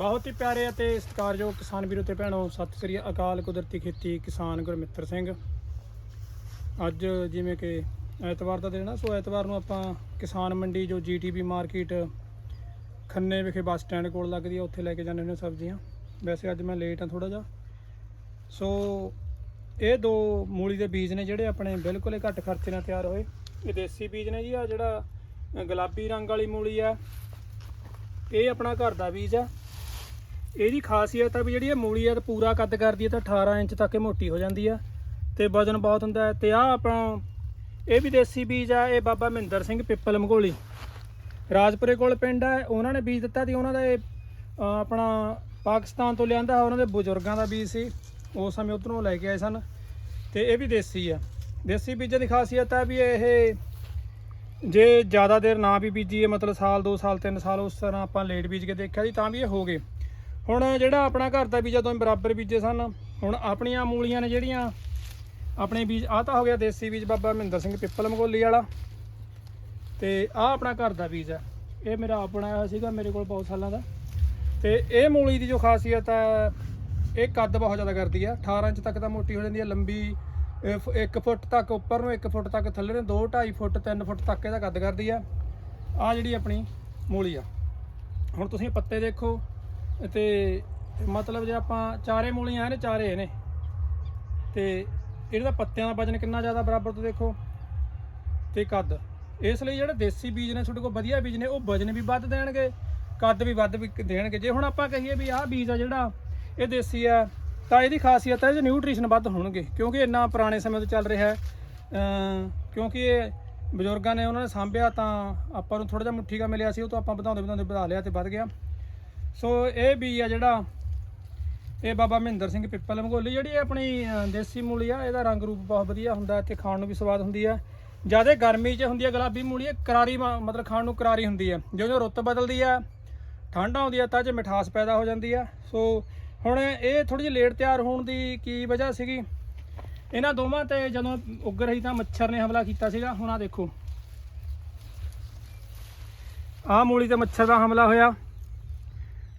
ਬਹੁਤ ਹੀ ਪਿਆਰੇ ਅਤੇ ਸਤਿਕਾਰਯੋਗ ਕਿਸਾਨ ਵੀਰੋ ਤੇ ਭੈਣੋ, ਸਤਿ ਸ੍ਰੀ ਅਕਾਲ ਕੁਦਰਤੀ ਖੇਤੀ ਕਿਸਾਨ ਗੁਰਮਿੱਤਰ ਸਿੰਘ। ਅੱਜ ਜਿਵੇਂ ਕਿ ਐਤਵਾਰ ਦਾ ਦਿਨ ਆ, ਸੋ ਐਤਵਾਰ ਨੂੰ ਆਪਾਂ ਕਿਸਾਨ ਮੰਡੀ, ਜੋ ਜੀਟੀਬੀ ਮਾਰਕੀਟ ਖੰਨੇ ਵਿਖੇ ਬੱਸ ਸਟੈਂਡ ਕੋਲ ਲੱਗਦੀ ਆ, ਉੱਥੇ ਲੈ ਕੇ ਜਾਂਦੇ ਹੁੰਦੇ ਸਬਜ਼ੀਆਂ। ਵੈਸੇ ਅੱਜ ਮੈਂ ਲੇਟ ਹਾਂ ਥੋੜਾ ਜਿਹਾ। ਸੋ ਇਹ ਦੋ ਮੂਲੀ ਦੇ ਬੀਜ ਨੇ ਜਿਹੜੇ ਆਪਣੇ ਬਿਲਕੁਲ ਹੀ ਘੱਟ ਖਰਚੇ ਨਾਲ ਤਿਆਰ ਹੋਏ। ਇਹ ਦੇਸੀ ਬੀਜ ਨੇ ਜੀ ਆ ਜਿਹੜਾ ਗੁਲਾਬੀ ਰੰਗ ਵਾਲੀ ਮੂਲੀ ਆ, ਇਹ ਆਪਣਾ ਘਰ ਦਾ ਬੀਜ ਆ। ਇਹਦੀ ਖਾਸੀਅਤ ਆ ਵੀ ਜਿਹੜੀ ਇਹ ਮੂਲੀ ਆ ਤੇ ਪੂਰਾ ਕੱਦ ਕਰਦੀ ਹੈ ਤਾਂ 18 ਇੰਚ ਤੱਕ ਇਹ ਮੋਟੀ ਹੋ ਜਾਂਦੀ ਆ। ਤੇ ਵਜ਼ਨ ਬਹੁਤ ਹੁੰਦਾ ਹੈ। ਤੇ ਆ ਆਪਣਾ ਇਹ ਵੀ ਦੇਸੀ ਬੀਜ ਆ, ਇਹ ਬਾਬਾ ਮਹਿੰਦਰ ਸਿੰਘ ਪਿੱਪਲ ਮਗੋਲੀ। ਰਾਜਪੁਰੇ ਕੋਲ ਪਿੰਡ ਆ, ਉਹਨਾਂ ਨੇ ਬੀਜ ਦਿੱਤਾ ਤੇ ਉਹਨਾਂ ਦਾ ਇਹ ਆਪਣਾ ਪਾਕਿਸਤਾਨ ਤੋਂ ਲਿਆਂਦਾ ਉਹਨਾਂ ਦੇ ਬਜ਼ੁਰਗਾਂ ਦਾ ਬੀਜ ਸੀ। ਉਸ ਸਮੇਂ ਉਧਰੋਂ ਲੈ ਕੇ ਆਏ ਸਨ। ਤੇ ਇਹ ਵੀ ਦੇਸੀ ਆ। ਦੇਸੀ ਬੀਜਾਂ ਦੀ ਖਾਸੀਅਤ ਆ ਵੀ ਇਹ ਜੇ ਜ਼ਿਆਦਾ ਦੇਰ ਨਾ ਵੀ ਬੀਜੀਏ, ਮਤਲਬ ਸਾਲ 2 ਸਾਲ 3 ਸਾਲ ਉਸ ਤਰ੍ਹਾਂ ਆਪਾਂ ਲੇਟ ਬੀਜ ਕੇ ਦੇਖਿਆ ਸੀ, ਤਾਂ ਵੀ ਇਹ ਹੋ ਗਏ। ਹੁਣ ਜਿਹੜਾ ਆਪਣਾ ਘਰ ਦਾ ਬੀਜ ਦੋਵੇਂ ਬਰਾਬਰ ਬੀਜੇ ਸਨ। ਹੁਣ ਆਪਣੀਆਂ ਮੂਲੀਆਂ ਨੇ ਜਿਹੜੀਆਂ, ਆਪਣੇ ਬੀਜ, ਆਹ ਤਾਂ ਹੋ ਗਿਆ ਦੇਸੀ ਬੀਜ ਬਾਬਾ ਮਹਿੰਦਰ ਸਿੰਘ ਪਿੱਪਲ ਮਗੋਲੀ ਵਾਲਾ। ਤੇ ਆਹ ਆਪਣਾ ਘਰ ਦਾ ਬੀਜ ਹੈ। ਇਹ ਮੇਰਾ ਆਪਣਾ ਆਇਆ ਸੀਗਾ ਮੇਰੇ ਕੋਲ ਬਹੁਤ ਸਾਲਾਂ ਦਾ। ਤੇ ਇਹ ਮੂਲੀ ਦੀ ਜੋ ਖਾਸੀਅਤ ਹੈ, ਇਹ ਕੱਦ ਬਹੁਤ ਜ਼ਿਆਦਾ ਕਰਦੀ ਆ 18 ਇੰਚ ਤੱਕ ਤਾਂ ਮੋਟੀ ਹੋ ਜਾਂਦੀ ਹੈ, ਲੰਬੀ 1 ਫੁੱਟ ਤੱਕ ਉੱਪਰ ਨੂੰ 1 ਫੁੱਟ ਤੱਕ ਥੱਲੇ ਨੂੰ 2 2.5 ਫੁੱਟ 3 ਫੁੱਟ ਤੱਕ ਇਹਦਾ ਕੱਦ ਕਰਦੀ ਆ ਆ ਜਿਹੜੀ ਆਪਣੀ ਮੂਲੀ ਆ। ਹੁਣ ਤੁਸੀਂ ਪੱਤੇ ਦੇਖੋ ਤੇ ਮਤਲਬ ਜੇ ਆਪਾਂ ਚਾਰੇ ਮੂਲੀਆਂ ਨੇ, ਚਾਰੇ ਨੇ। ਤੇ ਇਹਦਾ ਪੱਤਿਆਂ ਦਾ ਵਜਨ ਕਿੰਨਾ ਜ਼ਿਆਦਾ ਬਰਾਬਰ ਤੋਂ ਦੇਖੋ। ਤੇ ਕੱਦ। ਇਸ ਲਈ ਜਿਹੜੇ ਦੇਸੀ ਬੀਜ ਨੇ, ਤੁਹਾਡੇ ਕੋਲ ਵਧੀਆ ਬੀਜ ਨੇ, ਉਹ ਵਜਨ ਵੀ ਵੱਧ ਦੇਣਗੇ, ਕੱਦ ਵੀ ਵੱਧ ਵੀ ਦੇਣਗੇ। ਜੇ ਹੁਣ ਆਪਾਂ ਕਹੀਏ ਵੀ ਆਹ ਬੀਜ ਆ ਜਿਹੜਾ, ਇਹ ਦੇਸੀ ਆ, ਤਾਂ ਇਹਦੀ ਖਾਸੀਅਤ ਹੈ ਜੇ ਨਿਊਟ੍ਰੀਸ਼ਨ ਵੱਧ ਹੋਣਗੇ। ਕਿਉਂਕਿ ਇੰਨਾ ਪੁਰਾਣੇ ਸਮੇਂ ਤੋਂ ਚੱਲ ਰਿਹਾ ਹੈ। ਕਿਉਂਕਿ ਇਹ ਬਜ਼ੁਰਗਾਂ ਨੇ ਉਹਨਾਂ ਨੇ ਸਾਂਭਿਆ ਤਾਂ ਆਪਾਂ ਨੂੰ ਥੋੜਾ ਜਿਹਾ ਮੁੱਠੀ ਕਾ ਮਿਲਿਆ ਸੀ, ਉਹ ਤੋਂ ਆਪਾਂ ਵਧਾਉਂਦੇ ਵਧਾਉਂਦੇ ਵਧਾ ਲਿਆ ਤੇ ਵੱਧ ਗਿਆ। ਸੋ ਇਹ ਬੀ ਆ ਜਿਹੜਾ, ਇਹ ਬਾਬਾ ਮਹਿੰਦਰ ਸਿੰਘ ਪਿੱਪਲ ਮਗੋਲੀ ਜਿਹੜੀ ਆਪਣੀ ਦੇਸੀ ਮੂਲੀ ਆ, ਇਹਦਾ ਰੰਗ ਰੂਪ ਬਹੁਤ ਵਧੀਆ ਹੁੰਦਾ ਤੇ ਖਾਣ ਨੂੰ ਵੀ ਸਵਾਦ ਹੁੰਦੀ ਆ। ਜ਼ਿਆਦਾ ਗਰਮੀ 'ਚ ਹੁੰਦੀ ਆ ਗੁਲਾਬੀ ਮੂਲੀ, ਇਹ ਕਰਾਰੀ ਮਤਲਬ ਖਾਣ ਨੂੰ ਕਰਾਰੀ ਹੁੰਦੀ ਆ। ਜਦੋਂ ਰੁੱਤ ਬਦਲਦੀ ਆ, ਠੰਡ ਆਉਂਦੀ ਆ, ਤਾਂ 'ਚ ਮਿਠਾਸ ਪੈਦਾ ਹੋ ਜਾਂਦੀ ਆ। ਸੋ ਹੁਣ ਇਹ ਥੋੜੀ ਜਿਹੀ ਲੇਟ ਤਿਆਰ ਹੋਣ ਦੀ ਕੀ ਵਜ੍ਹਾ ਸੀਗੀ? ਇਹਨਾਂ ਦੋਵਾਂ ਤੇ ਜਦੋਂ ਉੱਗ ਰਹੀ ਤਾਂ ਮੱਛਰ ਨੇ ਹਮਲਾ ਕੀਤਾ ਸੀਗਾ। ਹੁਣ ਆ ਦੇਖੋ। ਆਹ ਮੂਲੀ ਤੇ ਮੱਛਰ ਦਾ ਹਮਲਾ ਹੋਇਆ।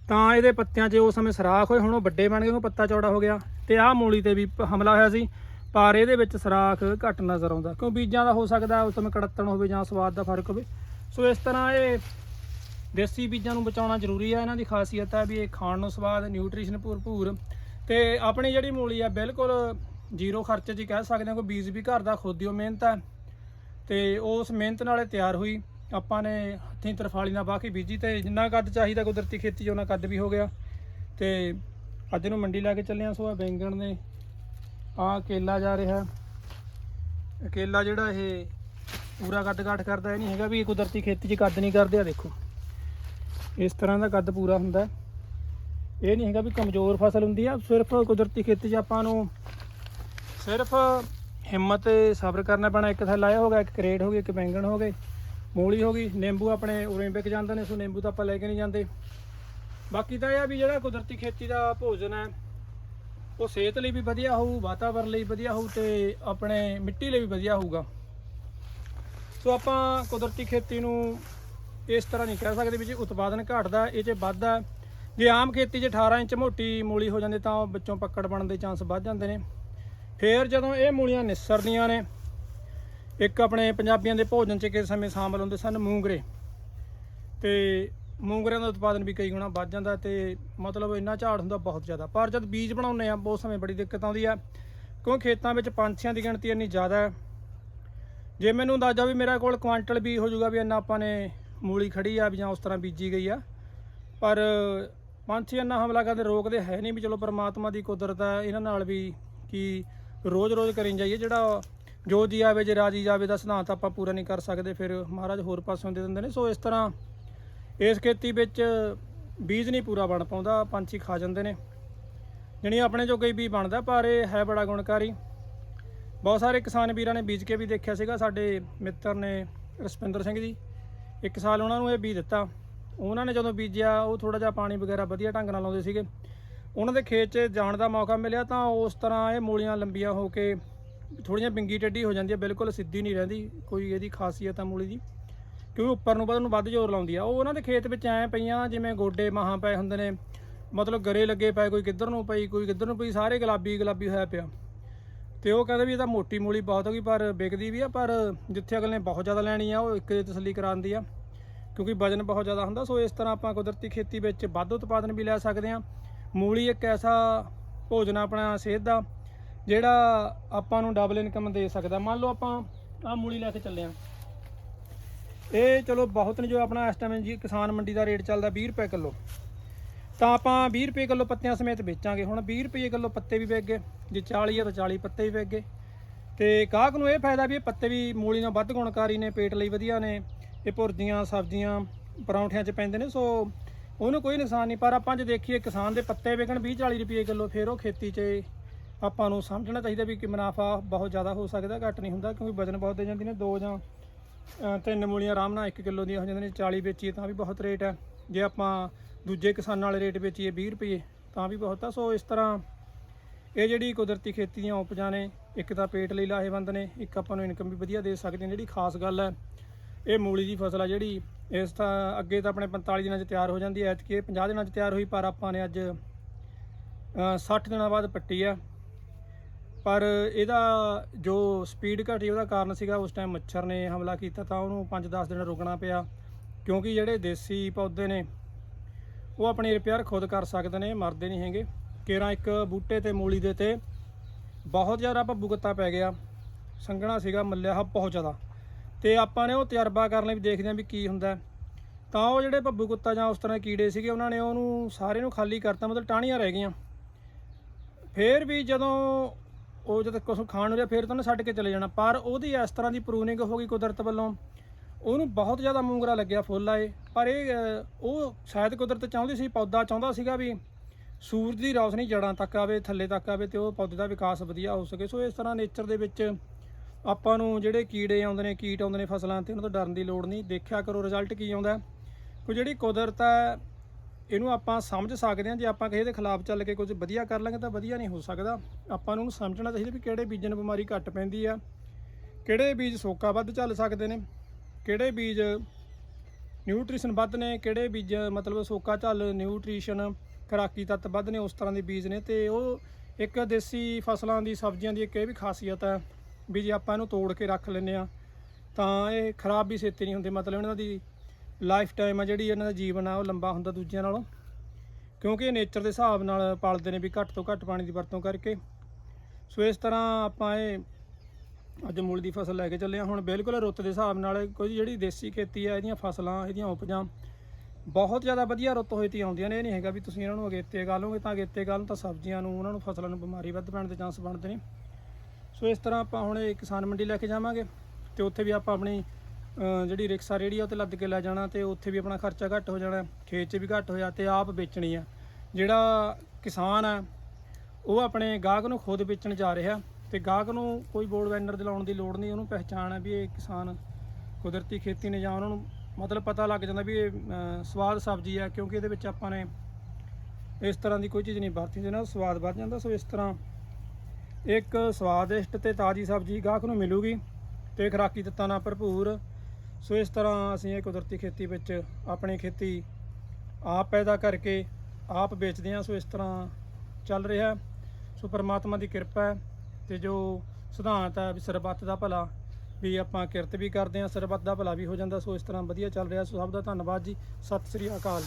ਤਾਂ ਇਹਦੇ ਪੱਤਿਆਂ 'ਚ ਉਸ ਸਮੇਂ ਸਰਾਖ ਹੋਏ, ਹੁਣ ਉਹ ਵੱਡੇ ਬਣ ਗਏ, ਉਹ ਪੱਤਾ ਚੌੜਾ ਹੋ ਗਿਆ। ਤੇ ਆਹ ਮੂਲੀ ਤੇ ਵੀ ਹਮਲਾ ਹੋਇਆ ਸੀ, ਪਰ ਇਹਦੇ ਵਿੱਚ ਸਰਾਖ ਘੱਟ ਨਜ਼ਰ ਆਉਂਦਾ, ਕਿਉਂ ਬੀਜਾਂ ਦਾ ਹੋ ਸਕਦਾ, ਉਸ ਸਮੇਂ ਕੜੱਤਣ ਹੋਵੇ ਜਾਂ ਸਵਾਦ ਦਾ ਫ਼ਰਕ ਹੋਵੇ। ਸੋ ਇਸ ਤਰ੍ਹਾਂ ਇਹ ਦੇਸੀ ਬੀਜਾਂ ਨੂੰ ਬਚਾਉਣਾ ਜ਼ਰੂਰੀ ਹੈ ਇਹਨਾਂ ਦੀ ਖਾਸੀਅਤ ਹੈ ਵੀ ਇਹ ਖਾਣ ਨੂੰ ਸਵਾਦ, ਨਿਊਟ੍ਰੀਸ਼ਨ ਭਰਪੂਰ। ਤੇ ਆਪਣੀ ਜਿਹੜੀ ਮੂਲੀ ਆ, ਬਿਲਕੁਲ ਜ਼ੀਰੋ ਖਰਚੇ 'ਚ ਕਹਿ ਸਕਦੇ ਹਾਂ, ਕੋਈ ਬੀਜ ਵੀ ਘਰ ਦਾ ਖੁਦ ਹੀ ਉਹ ਮਿਹਨਤ ਹੈ ਤੇ ਉਸ ਮਿਹਨਤ ਨਾਲ ਇਹ ਤਿਆਰ ਹੋਈ। ਆਪਾਂ ਨੇ ਹੱਥੀਂ ਤਰਫਾਲੀ ਨਾਲ ਵਾਹ ਕੇ ਬੀਜੀ ਤੇ ਜਿੰਨਾ ਕੱਦ ਚਾਹੀਦਾ ਕੁਦਰਤੀ ਖੇਤੀ 'ਚ, ਉਹਨਾਂ ਕੱਦ ਵੀ ਹੋ ਗਿਆ। ਤੇ ਅੱਜ ਨੂੰ ਮੰਡੀ ਲੈ ਕੇ ਚੱਲੇ ਆ ਸੋ ਆ ਬੈਂਗਣ ਨੇ। ਆ ਕੇਲਾ ਜਾ ਰਿਹਾ। ਇਹ ਕੇਲਾ ਜਿਹੜਾ ਇਹ ਪੂਰਾ ਕੱਦ ਕਾਠ ਕਰਦਾ, ਇਹ ਨਹੀਂ ਹੈਗਾ ਵੀ ਇਹ ਕੁਦਰਤੀ ਖੇਤੀ 'ਚ ਕੱਦ ਨਹੀਂ ਕਰਦੇ। ਆ ਦੇਖੋ। ਇਸ ਤਰ੍ਹਾਂ ਦਾ ਕੱਦ ਪੂਰਾ ਹੁੰਦਾ ਇਹ ਨਹੀਂ ਹੈਗਾ ਵੀ ਕਮਜ਼ੋਰ ਫਸਲ ਹੁੰਦੀ ਆ, ਸਿਰਫ ਕੁਦਰਤੀ ਖੇਤੀ 'ਚ ਆਪਾਂ ਨੂੰ ਸਿਰਫ ਹਿੰਮਤ ਸਬਰ ਕਰਨਾ ਪੈਣਾ। ਇੱਕ ਥੱਲੇ ਲਾਇਆ ਹੋਗਾ ਇੱਕ ਕਰੇਟ ਹੋ ਗਈ, ਇੱਕ ਬੈਂਗਣ ਹੋ ਗਏ। ਮੂਲੀ ਹੋ ਗਈ, ਨਿੰਬੂ ਆਪਣੇ ਉਰੇ ਵਿਕ ਜਾਂਦੇ ਨੇ, ਸੋ ਨਿੰਬੂ ਤਾਂ ਆਪਾਂ ਲੈ ਕੇ ਨਹੀਂ ਜਾਂਦੇ। ਬਾਕੀ ਤਾਂ ਇਹ ਆ ਵੀ ਜਿਹੜਾ ਕੁਦਰਤੀ ਖੇਤੀ ਦਾ ਭੋਜਨ ਹੈ, ਉਹ ਸਿਹਤ ਲਈ ਵੀ ਵਧੀਆ ਹੋਊ ਵਾਤਾਵਰਣ ਲਈ ਵਧੀਆ ਹੋਊ ਤੇ ਆਪਣੇ ਮਿੱਟੀ ਲਈ ਵੀ ਵਧੀਆ ਹੋਊਗਾ। ਸੋ ਆਪਾਂ ਕੁਦਰਤੀ ਖੇਤੀ ਨੂੰ ਇਸ ਤਰ੍ਹਾਂ ਨਹੀਂ ਕਹਿ ਸਕਦੇ ਵੀ ਜੇ ਉਤਪਾਦਨ ਘਟਦਾ, ਇਹ 'ਚ ਵੱਧਦਾ, ਜੇ ਆਮ ਖੇਤੀ 'ਚ 18 ਇੰਚ ਮੋਟੀ ਮੂਲੀ ਹੋ ਜਾਂਦੀ ਤਾਂ ਉਹ ਵਿੱਚੋਂ ਪੱਕੜ ਬਣਨ ਦੇ ਚਾਂਸ ਵੱਧ ਜਾਂਦੇ ਨੇ। ਫੇਰ ਜਦੋਂ ਇਹ ਮੂਲੀਆਂ ਨਿਸਰਦੀਆਂ ਨੇ ਇੱਕ ਆਪਣੇ ਪੰਜਾਬੀਆਂ ਦੇ ਭੋਜਨ 'ਚ ਕਿਸੇ ਸਮੇਂ ਸ਼ਾਮਲ ਹੁੰਦੇ ਸਨ ਮੂੰਗਰੇ। ਤੇ ਮੂੰਗਰਿਆਂ ਦਾ ਉਤਪਾਦਨ ਵੀ ਕਈ ਗੁਣਾ ਵੱਧ ਜਾਂਦਾ ਤੇ ਮਤਲਬ ਇੰਨਾ ਝਾੜ ਹੁੰਦਾ ਬਹੁਤ ਜ਼ਿਆਦਾ। ਪਰ ਜਦ ਬੀਜ ਬਣਾਉਂਦੇ ਆ ਬਹੁਤ ਸਮੇਂ ਬੜੀ ਦਿੱਕਤ ਆਉਂਦੀ ਆ ਕਿਉਂਕਿ ਖੇਤਾਂ ਵਿੱਚ ਪੰਛੀਆਂ ਦੀ ਗਿਣਤੀ ਇੰਨੀ ਜ਼ਿਆਦਾ ਹੈ। ਜੇ ਮੈਨੂੰ ਅੰਦਾਜ਼ਾ ਵੀ ਮੇਰੇ ਕੋਲ ਕੁਆਂਟਲ ਵੀ ਹੋ ਜਾਊਗਾ ਵੀ ਇੰਨਾ ਆਪਾਂ ਨੇ ਮੂਲੀ ਖੜੀ ਆ ਵੀ ਜਾਂ ਉਸ ਤਰ੍ਹਾਂ ਬੀਜੀ ਗਈ ਆ, ਪਰ ਪੰਛੀ ਇੰਨਾ ਹਮਲਾ ਕਰਦੇ ਰੋਕਦੇ ਹੈ ਨਹੀਂ ਵੀ ਚਲੋ ਪਰਮਾਤਮਾ ਦੀ ਕੁਦਰਤ ਹੈ ਇਹਨਾਂ ਨਾਲ ਵੀ ਕੀ ਰੋਜ਼-ਰੋਜ਼ ਕਰੀ ਜਾਈਏ ਜਿਹੜਾ ਜੋ ਜੀ ਆਵੇ, ਜੇ ਰਾਜੀ ਜਾਵੇ ਦਾ ਸਿਧਾਂਤ ਆਪਾਂ ਪੂਰਾ ਨਹੀਂ ਕਰ ਸਕਦੇ, ਫਿਰ ਮਹਾਰਾਜ ਹੋਰ ਪਾਸੋਂ ਦੇ ਦਿੰਦੇ ਨੇ। ਸੋ ਇਸ ਤਰ੍ਹਾਂ ਇਸ ਖੇਤੀ ਵਿੱਚ ਬੀਜ ਨਹੀਂ ਪੂਰਾ ਬਣ ਪਾਉਂਦਾ, ਪੰਛੀ ਖਾ ਜਾਂਦੇ ਨੇ। ਜਣੀ ਆਪਣੇ ਜੋ ਕਈ ਵੀ ਬਣਦਾ, ਪਰ ਇਹ ਹੈ ਬੜਾ ਗੁਣਕਾਰੀ। ਬਹੁਤ ਸਾਰੇ ਕਿਸਾਨ ਵੀਰਾਂ ਨੇ ਬੀਜ ਕੇ ਵੀ ਦੇਖਿਆ ਸੀਗਾ, ਸਾਡੇ ਮਿੱਤਰ ਨੇ ਰਸਪਿੰਦਰ ਸਿੰਘ ਜੀ, ਇੱਕ ਸਾਲ ਉਹਨਾਂ ਨੂੰ ਇਹ ਬੀਜ ਦਿੱਤਾ। ਉਹਨਾਂ ਨੇ ਜਦੋਂ ਬੀਜਿਆ, ਉਹ ਥੋੜਾ ਜਿਹਾ ਪਾਣੀ ਵਗੈਰਾ ਵਧੀਆ ਢੰਗ ਨਾਲ ਲਾਉਂਦੇ ਸੀਗੇ। ਉਹਨਾਂ ਦੇ ਖੇਤ 'ਚ ਜਾਣ ਦਾ ਮੌਕਾ ਮਿਲਿਆ, ਤਾਂ ਉਸ ਤਰ੍ਹਾਂ ਇਹ ਮੂਲੀਆਂ ਲੰਬੀਆਂ ਹੋ ਕੇ ਥੋੜੀਆਂ ਬਿੰਗੀ ਟੇਢੀ ਹੋ ਜਾਂਦੀ ਹੈ ਬਿਲਕੁਲ ਸਿੱਧੀ ਨਹੀਂ ਰਹਿੰਦੀ, ਕੋਈ ਇਹਦੀ ਖਾਸੀਅਤ ਆ ਮੂਲੀ ਦੀ। ਕਿਉਂਕਿ ਉੱਪਰ ਨੂੰ ਵੱਧ ਨੂੰ ਵੱਧ ਜ਼ੋਰ ਲਾਉਂਦੀ ਆ। ਉਹ ਉਹਨਾਂ ਦੇ ਖੇਤ ਵਿੱਚ ਐ ਪਈਆਂ, ਜਿਵੇਂ ਗੋਡੇ ਮਹਾਂ ਪਏ ਹੁੰਦੇ ਨੇ, ਮਤਲਬ ਗਰੇ ਲੱਗੇ ਪਏ, ਕੋਈ ਕਿੱਧਰ ਨੂੰ ਪਈ, ਕੋਈ ਕਿੱਧਰ ਨੂੰ ਪਈ, ਸਾਰੇ ਗੁਲਾਬੀ ਗੁਲਾਬੀ ਹੋਇਆ ਪਿਆ। ਤੇ ਉਹ ਕਹਿੰਦੇ ਵੀ ਇਹ ਤਾਂ ਮੋਟੀ ਮੂਲੀ ਬਹੁਤ ਹੋ ਗਈ, ਪਰ ਵਿਕਦੀ ਵੀ ਆ, ਪਰ ਜਿੱਥੇ ਅਗਲੇ ਨੇ ਬਹੁਤ ਜ਼ਿਆਦਾ ਲੈਣੀ ਆ, ਉਹ ਇੱਕ ਦੀ ਤਸੱਲੀ ਕਰਾਉਂਦੀ ਆ। ਕਿਉਂਕਿ ਵਜਨ ਬਹੁਤ ਜ਼ਿਆਦਾ ਹੁੰਦਾ, ਸੋ ਇਸ ਤਰ੍ਹਾਂ ਆਪਾਂ ਕੁਦਰਤੀ ਖੇਤੀ ਵਿੱਚ ਵੱਧ ਉਤਪਾਦਨ ਵੀ ਲੈ ਸਕਦੇ ਆ ਮੂਲੀ ਇੱਕ ਐਸਾ ਭੋਜਨ ਆ ਆਪਣਾ ਸਿਹਤ ਦਾ ਜਿਹੜਾ ਆਪਾਂ ਨੂੰ ਡਬਲ ਇਨਕਮ ਦੇ ਸਕਦਾ, ਮੰਨ ਲਓ ਆਪਾਂ ਆ ਮੂਲੀ ਲੈ ਕੇ ਚੱਲੇ ਆ ਇਹ ਚਲੋ ਬਹੁਤ ਨੇ ਜੋ ਆਪਣਾ ਇਸ ਟਾਈਮ ਜੀ ਕਿਸਾਨ ਮੰਡੀ ਦਾ ਰੇਟ ਚੱਲਦਾ 20 ਰੁਪਏ ਕਿਲੋ। ਤਾਂ ਆਪਾਂ 20 ਰੁਪਏ ਕਿਲੋ ਪੱਤਿਆਂ ਸਮੇਤ ਵੇਚਾਂਗੇ। ਹੁਣ 20 ਰੁਪਏ ਕਿਲੋ ਪੱਤੇ ਵੀ ਵਿਕ ਗਏ। ਜੇ 40 ਆ ਤਾਂ 40 ਪੱਤੇ ਵੀ ਵਿਕ ਗਏ। ਤੇ ਗਾਹਕ ਨੂੰ ਇਹ ਫਾਇਦਾ ਵੀ ਇਹ ਪੱਤੇ ਵੀ ਮੂਲੀ ਨਾਲ ਵੱਧ ਗੁਣਕਾਰੀ ਨੇ, ਪੇਟ ਲਈ ਵਧੀਆ ਨੇ। ਇਹ ਭੁਰਜੀਆਂ ਸਬਜ਼ੀਆਂ, ਪਰੌਂਠਿਆਂ 'ਚ ਪੈਂਦੇ ਨੇ। ਸੋ ਉਹਨੂੰ ਕੋਈ ਨੁਕਸਾਨ ਨਹੀਂ। ਪਰ ਆਪਾਂ ਜੇ ਦੇਖੀਏ ਕਿਸਾਨ ਦੇ ਪੱਤੇ ਵਿਕਣ 20 40 ਰੁਪਏ ਕਿਲੋ, ਫਿਰ ਉਹ ਖੇਤੀ 'ਚ ਆਪਾਂ ਨੂੰ ਸਮਝਣਾ ਚਾਹੀਦਾ ਵੀ ਕਿ ਮੁਨਾਫਾ ਬਹੁਤ ਜ਼ਿਆਦਾ ਹੋ ਸਕਦਾ ਘੱਟ ਨਹੀਂ ਹੁੰਦਾ ਕਿਉਂਕਿ ਵਜਨ ਬਹੁਤ ਦੇ ਜਾਂਦੀ ਨੇ ਦੋ ਜਾਂ ਤਿੰਨ ਮੂਲੀਆਂ ਆਰਾਮ ਨਾਲ 1 ਕਿਲੋ ਦੀਆਂ ਹੋ ਜਾਂਦੀਆਂ ਨੇ 40 ਵੇਚੀਏ ਤਾਂ ਵੀ ਬਹੁਤ ਰੇਟ ਹੈ। ਜੇ ਆਪਾਂ ਦੂਜੇ ਕਿਸਾਨਾਂ ਵਾਲੇ ਰੇਟ ਵੇਚੀਏ 20 ਰੁਪਏ ਤਾਂ ਵੀ ਬਹੁਤ ਆ। ਸੋ ਇਸ ਤਰ੍ਹਾਂ ਇਹ ਜਿਹੜੀ ਕੁਦਰਤੀ ਖੇਤੀ ਦੀਆਂ ਉਪਜਾਂ ਨੇ ਇੱਕ ਤਾਂ ਪੇਟ ਲਈ ਲਾਹੇਵੰਦ ਨੇ ਇੱਕ ਆਪਾਂ ਨੂੰ ਇਨਕਮ ਵੀ ਵਧੀਆ ਦੇ ਸਕਦੀਆਂ ਜਿਹੜੀ ਖਾਸ ਗੱਲ ਹੈ ਇਹ ਮੂਲੀ ਦੀ ਫਸਲ ਆ ਜਿਹੜੀ ਇਸ ਤਾਂ ਅੱਗੇ ਤਾਂ ਆਪਣੇ 45 ਦਿਨਾਂ 'ਚ ਤਿਆਰ ਹੋ ਜਾਂਦੀ ਹੈ ਐਤਕੀ ਇਹ 50 ਦਿਨਾਂ 'ਚ ਤਿਆਰ ਹੋਈ ਪਰ ਆਪਾਂ ਨੇ ਅੱਜ ਅ, 60 ਦਿਨਾਂ ਬਾਅਦ ਪੱਟੀ ਆ। ਪਰ ਇਹਦਾ ਜੋ ਸਪੀਡ ਘਟੀ ਉਹਦਾ ਕਾਰਨ ਸੀਗਾ, ਉਸ ਟਾਈਮ ਮੱਛਰ ਨੇ ਹਮਲਾ ਕੀਤਾ ਤਾਂ ਉਹਨੂੰ 5-10 ਦਿਨ ਰੁਕਣਾ ਪਿਆ। ਕਿਉਂਕਿ ਜਿਹੜੇ ਦੇਸੀ ਪੌਦੇ ਨੇ, ਉਹ ਆਪਣੀ ਰਿਪੇਅਰ ਖੁਦ ਕਰ ਸਕਦੇ ਨੇ, ਮਰਦੇ ਨਹੀਂ ਹੈਗੇ। ਕੇਰਾਂ ਇੱਕ ਬੂਟੇ ਤੇ ਮੂਲੀ ਦੇ ਤੇ ਬਹੁਤ ਜ਼ਿਆਦਾ ਭੱਬੂ ਕੁੱਤਾ ਪੈ ਗਿਆ। ਸੰਘਣਾ ਸੀਗਾ, ਮੱਲਿਆ ਹਾ ਬਹੁਤ ਜ਼ਿਆਦਾ। ਤੇ ਆਪਾਂ ਨੇ ਉਹ ਤਜਰਬਾ ਕਰਨ ਲਈ ਵੀ ਦੇਖਦੇ ਹਾਂ ਵੀ ਕੀ ਹੁੰਦਾ ਤਾਂ ਉਹ ਜਿਹੜੇ ਭੱਬੂ ਕੁੱਤਾ ਜਾਂ ਉਸ ਤਰ੍ਹਾਂ ਕੀੜੇ ਸੀਗੇ, ਉਹਨਾਂ ਨੇ ਉਹਨੂੰ ਸਾਰੇ ਨੂੰ ਖਾਲੀ ਕਰਤਾ, ਮਤਲਬ ਟਾਹਣੀਆਂ ਰਹਿ ਗਈਆਂ। ਫੇਰ ਵੀ ਜਦੋਂ ਉਹ ਜਦੋਂ ਕੁਛ ਖਾਣ ਨੂੰ ਰਿਹਾ ਫੇਰ ਤਾਂ ਉਹਨੇ ਛੱਡ ਕੇ ਚਲੇ ਜਾਣਾ। ਪਰ ਉਹਦੀ ਇਸ ਤਰ੍ਹਾਂ ਦੀ ਪ੍ਰੂਨਿੰਗ ਹੋ ਗਈ ਕੁਦਰਤ ਵੱਲੋਂ। ਉਹਨੂੰ ਬਹੁਤ ਜ਼ਿਆਦਾ ਮੂੰਗਰਾ ਲੱਗਿਆ ਫੁੱਲ ਆਏ। ਪਰ ਇਹ ਉਹ ਸ਼ਾਇਦ ਕੁਦਰਤ ਚਾਹੁੰਦੀ ਸੀ, ਪੌਦਾ ਚਾਹੁੰਦਾ ਸੀਗਾ ਵੀ ਸੂਰਜ ਦੀ ਰੌਸ਼ਨੀ ਜੜਾਂ ਤੱਕ ਆਵੇ, ਥੱਲੇ ਤੱਕ ਆਵੇ ਤੇ ਉਹ ਪੌਦੇ ਦਾ ਵਿਕਾਸ ਵਧੀਆ ਹੋ ਸਕੇ। ਸੋ ਇਸ ਤਰ੍ਹਾਂ ਨੇਚਰ ਦੇ ਵਿੱਚ ਆਪਾਂ ਨੂੰ ਜਿਹੜੇ ਕੀੜੇ ਆਉਂਦੇ ਨੇ, ਕੀਟ ਆਉਂਦੇ ਨੇ ਫਸਲਾਂ ਤੇ ਉਹਨਾਂ ਤੋਂ ਡਰਨ ਦੀ ਲੋੜ ਨਹੀਂ। ਦੇਖਿਆ ਕਰੋ ਰਿਜ਼ਲਟ ਕੀ ਆਉਂਦਾ। ਕੋ ਜਿਹੜੀ ਕੁਦਰਤ ਹੈ ਇਹਨੂੰ ਆਪਾਂ ਸਮਝ ਸਕਦੇ ਹਾਂ, ਜੇ ਆਪਾਂ ਕਿਸੇ ਦੇ ਖਿਲਾਫ ਚੱਲ ਕੇ ਕੁਝ ਵਧੀਆ ਕਰ ਲਾਂਗੇ ਤਾਂ ਵਧੀਆ ਨਹੀਂ ਹੋ ਸਕਦਾ। ਆਪਾਂ ਨੂੰ ਸਮਝਣਾ ਚਾਹੀਦਾ ਵੀ ਕਿਹੜੇ ਬੀਜਾਂ ਨੂੰ ਬਿਮਾਰੀ ਘੱਟ ਪੈਂਦੀ ਆ, ਕਿਹੜੇ ਬੀਜ ਸੋਕਾ ਵੱਧ ਚੱਲ ਸਕਦੇ ਨੇ, ਕਿਹੜੇ ਬੀਜ ਨਿਊਟ੍ਰੀਸ਼ਨ ਵੱਧ ਨੇ, ਕਿਹੜੇ ਬੀਜ ਮਤਲਬ ਸੋਕਾ ਝੱਲ ਨਿਊਟ੍ਰੀਸ਼ਨ, ਖਰਾਕੀ ਤੱਤ ਵੱਧ ਨੇ, ਉਸ ਤਰ੍ਹਾਂ ਦੇ ਬੀਜ ਨੇ। ਤੇ ਉਹ ਇੱਕ ਦੇਸੀ ਫਸਲਾਂ ਦੀ, ਸਬਜ਼ੀਆਂ ਦੀ ਇੱਕ ਇਹ ਵੀ ਖਾਸੀਅਤ ਹੈ ਵੀ ਜੇ ਆਪਾਂ ਇਹਨੂੰ ਤੋੜ ਕੇ ਰੱਖ ਲੈਂਦੇ ਆ ਤਾਂ ਇਹ ਖਰਾਬ ਵੀ ਛੇਤੀ ਨਹੀਂ ਹੁੰਦੇ। ਮਤਲਬ ਇਹਨਾਂ ਦੀ ਲਾਈਫ ਟਾਈਮ ਆ ਜਿਹੜੀ ਇਹਨਾਂ ਦਾ ਜੀਵਨ ਆ, ਉਹ ਲੰਬਾ ਹੁੰਦਾ ਦੂਜਿਆਂ ਨਾਲੋਂ। ਕਿਉਂਕਿ ਇਹ ਨੇਚਰ ਦੇ ਹਿਸਾਬ ਨਾਲ ਪਾਲਦੇ ਨੇ ਵੀ ਘੱਟ ਤੋਂ ਘੱਟ ਪਾਣੀ ਦੀ ਵਰਤੋਂ ਕਰਕੇ। ਸੋ ਇਸ ਤਰ੍ਹਾਂ ਆਪਾਂ ਇਹ ਅੱਜ ਮੂਲ ਦੀ ਫਸਲ ਲੈ ਕੇ ਚੱਲੇ ਹਾਂ। ਹੁਣ ਬਿਲਕੁਲ ਰੁੱਤ ਦੇ ਹਿਸਾਬ ਨਾਲ ਕੋਈ ਜਿਹੜੀ ਦੇਸੀ ਖੇਤੀ ਆ, ਇਹਦੀਆਂ ਫਸਲਾਂ, ਇਹਦੀਆਂ ਉਪਜਾਂ ਬਹੁਤ ਜ਼ਿਆਦਾ ਵਧੀਆ ਰੁੱਤ ਹੋਈ ਤੀ, ਆਉਂਦੀਆਂ ਨੇ, ਇਹ ਨਹੀਂ ਹੈਗਾ ਵੀ ਤੁਸੀਂ ਇਹਨਾਂ ਨੂੰ ਅਗੇਤੇ ਗਾਲੋਗੇ ਤਾਂ ਅਗੇਤੇ ਗਾਲ, ਤਾਂ ਸਬਜ਼ੀਆਂ ਨੂੰ, ਉਹਨਾਂ ਨੂੰ ਫਸਲਾਂ ਨੂੰ ਬਿਮਾਰੀ ਵੱਧ ਪੈਣ ਦੇ ਚਾਂਸ ਬਣਦੇ ਨੇ। ਸੋ ਇਸ ਤਰ੍ਹਾਂ ਆਪਾਂ ਹੁਣ ਇਹ ਕਿਸਾਨ ਮੰਡੀ ਲੈ ਕੇ ਜਾਵਾਂਗੇ ਤੇ ਉੱਥੇ ਵੀ ਆਪਾਂ ਆਪਣੀ ਜਿਹੜੀ ਰਿਕਸ਼ਾ ਰੇੜੀ ਆ, ਉਹ ਤੇ ਲੱਦ ਕੇ ਲੈ ਜਾਣਾ ਤੇ ਉੱਥੇ ਵੀ ਆਪਣਾ ਖਰਚਾ ਘੱਟ ਹੋ ਜਾਣਾ, ਖੇਤ 'ਚ ਵੀ ਘੱਟ ਹੋਇਆ ਤੇ ਆਪ ਵੇਚਣੀ ਆ। ਜਿਹੜਾ ਕਿਸਾਨ ਆ, ਉਹ ਆਪਣੇ ਗਾਹਕ ਨੂੰ ਖੁਦ ਵੇਚਣ ਜਾ ਰਿਹਾ ਤੇ ਗਾਹਕ ਨੂੰ ਕੋਈ ਬੋਰਡ ਬੈਨਰ ਦਿਲਾਉਣ ਦੀ ਲੋੜ ਨਹੀਂ, ਉਹਨੂੰ ਪਹਿਚਾਣ ਹੈ ਵੀ ਇਹ ਕਿਸਾਨ ਕੁਦਰਤੀ ਖੇਤੀ ਨੇ ਜਾਂ ਉਹਨਾਂ ਨੂੰ ਮਤਲਬ ਪਤਾ ਲੱਗ ਜਾਂਦਾ ਵੀ ਇਹ ਸਵਾਦ ਸਬਜ਼ੀ ਆ, ਕਿਉਂਕਿ ਇਹਦੇ ਵਿੱਚ ਆਪਾਂ ਨੇ ਇਸ ਤਰ੍ਹਾਂ ਦੀ ਕੋਈ ਚੀਜ਼ ਨਹੀਂ ਵਰਤੀ ਜਿਹਦੇ ਨਾਲ ਸਵਾਦ ਵੱਧ ਜਾਂਦਾ। ਸੋ ਇਸ ਤਰ੍ਹਾਂ ਇੱਕ ਸਵਾਦਿਸ਼ਟ ਤੇ ਤਾਜ਼ੀ ਸਬਜ਼ੀ ਗਾਹਕ ਨੂੰ ਮਿਲੂਗੀ ਤੇ ਖੁਰਾਕੀ ਤੱਤਾਂ ਨਾਲ ਭਰਪੂਰ ਸੋ ਇਸ ਤਰ੍ਹਾਂ ਅਸੀਂ ਇਹ ਕੁਦਰਤੀ ਖੇਤੀ ਵਿੱਚ ਆਪਣੀ ਖੇਤੀ ਆਪ ਪੈਦਾ ਕਰਕੇ ਆਪ ਵੇਚਦੇ ਹਾਂ। ਸੋ ਇਸ ਤਰ੍ਹਾਂ ਚੱਲ ਰਿਹਾ ਸੋ ਪਰਮਾਤਮਾ ਦੀ ਕਿਰਪਾ ਹੈ ਤੇ ਜੋ ਸਿਧਾਂਤ ਹੈ ਵੀ ਸਰਬੱਤ ਦਾ ਭਲਾ ਵੀ ਆਪਾਂ ਕਿਰਤ ਵੀ ਕਰਦੇ ਹਾਂ, ਸਰਬੱਤ ਦਾ ਭਲਾ ਵੀ ਹੋ ਜਾਂਦਾ। ਸੋ ਇਸ ਤਰ੍ਹਾਂ ਵਧੀਆ ਚੱਲ ਰਿਹਾ। ਸੋ ਸਭ ਦਾ ਧੰਨਵਾਦ ਜੀ। ਸਤਿ ਸ੍ਰੀ ਅਕਾਲ।